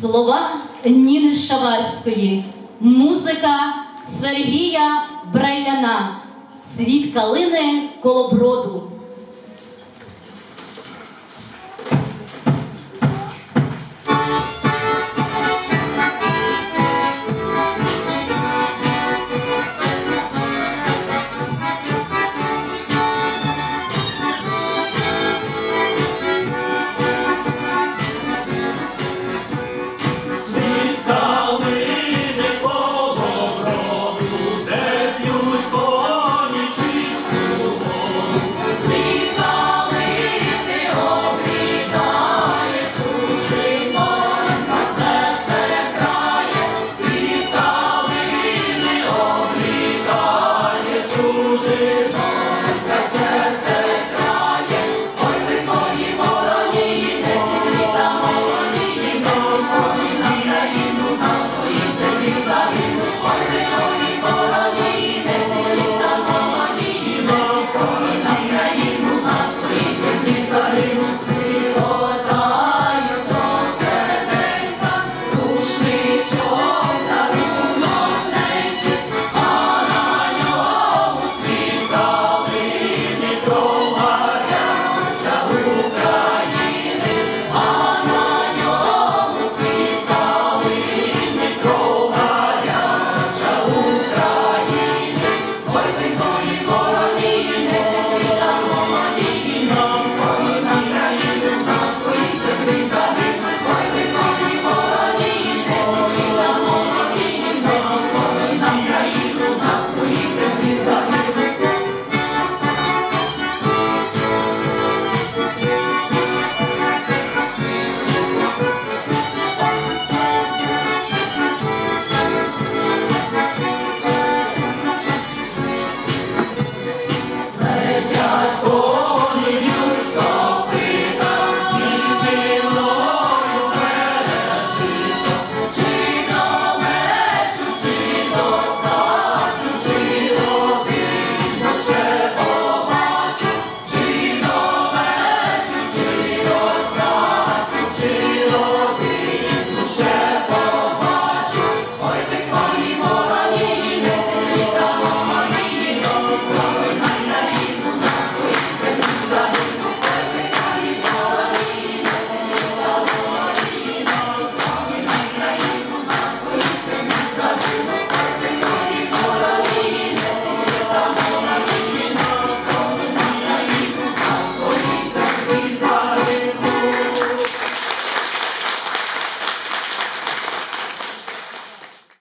Слова Ніни Шаварської, музика Сергія Брайляна, цвіт калини колоброду. Holy, holy.